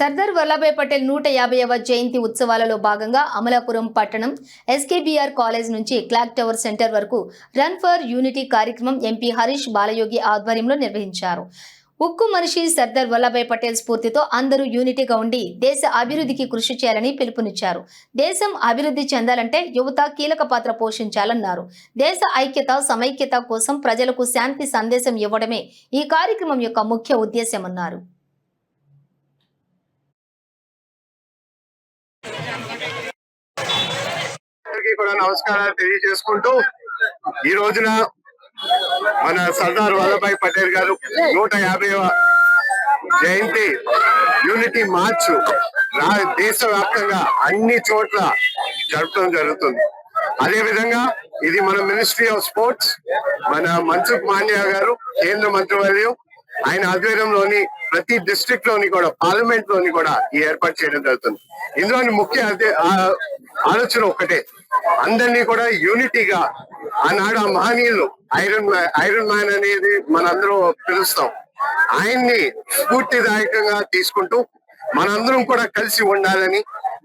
సర్దార్ వల్లభాయ్ పటేల్ నూట యాభైవ జయంతి ఉత్సవాలలో భాగంగా అమలాపురం పట్టణం ఎస్కేబీఆర్ కాలేజ్ నుంచి క్లాక్ టవర్ సెంటర్ వరకు రన్ ఫర్ యూనిటీ కార్యక్రమం ఎంపీ హరీష్ బాలయోగి ఆధ్వర్యంలో నిర్వహించారు. ఉక్కు మనిషి సర్దార్ వల్లభాయ్ పటేల్ స్ఫూర్తితో అందరూ యూనిటీగా ఉండి దేశ అభివృద్ధికి కృషి చేయాలని పిలుపునిచ్చారు. దేశం అభివృద్ధి చెందాలంటే యువత కీలక పాత్ర పోషించాలన్నారు. దేశ ఐక్యత సమైక్యత కోసం ప్రజలకు శాంతి సందేశం ఇవ్వడమే ఈ కార్యక్రమం యొక్క ముఖ్య ఉద్దేశ్యమన్నారు. కూడా నమస్కారాలు తెలియజేసుకుంటూ ఈ రోజున మన సర్దార్ వల్లభాయ్ పటేల్ గారు నూట యాభైవ జయంతి యూనిటీ మార్చ్ రా దేశవ్యాప్తంగా అన్ని చోట్ల జరపడం జరుగుతుంది. అదే విధంగా ఇది మన మినిస్ట్రీ ఆఫ్ స్పోర్ట్స్ మన మన్సుఖ్ మాండ్యా గారు కేంద్ర మంత్రివర్యం ఆయన ఆధ్వర్యంలోని ప్రతి డిస్ట్రిక్ట్లోని కూడా పార్లమెంట్లోని కూడా ఈ ఏర్పాటు చేయడం జరుగుతుంది. ఇందులోని ముఖ్య ఆలోచన ఒకటే అందరినీ కూడా యూనిటీగా ఆనాడు ఆ మహనీయులు ఐరన్ మ్యాన్ ఐరన్ మ్యాన్ అనేది మనందరం పిలుస్తాం. ఆయన్ని స్ఫూర్తిదాయకంగా తీసుకుంటూ మనందరం కూడా కలిసి ఉండాలని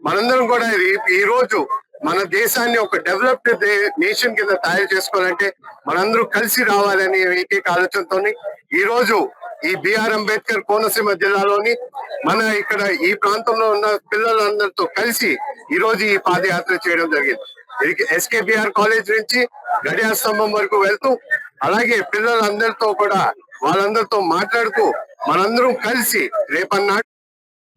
మనందరం కూడా ఈ రోజు మన దేశాన్ని ఒక డెవలప్డ్ నేషన్ కింద తయారు చేసుకోవాలంటే మనందరూ కలిసి రావాలని ఏకైక ఆలోచనతో ఈ రోజు ఈ బిఆర్ అంబేద్కర్ కోనసీమ జిల్లాలోని మన ఇక్కడ ఈ ప్రాంతంలో ఉన్న పిల్లలందరితో కలిసి ఈ రోజు ఈ పాదయాత్ర చేయడం జరిగింది. ఇది ఎస్కేబిఆర్ కాలేజ్ నుంచి గడియా స్తంభం వరకు వెళ్తూ అలాగే పిల్లలందరితో కూడా వాళ్ళందరితో మాట్లాడుతూ మనందరం కలిసి రేపన్నాడు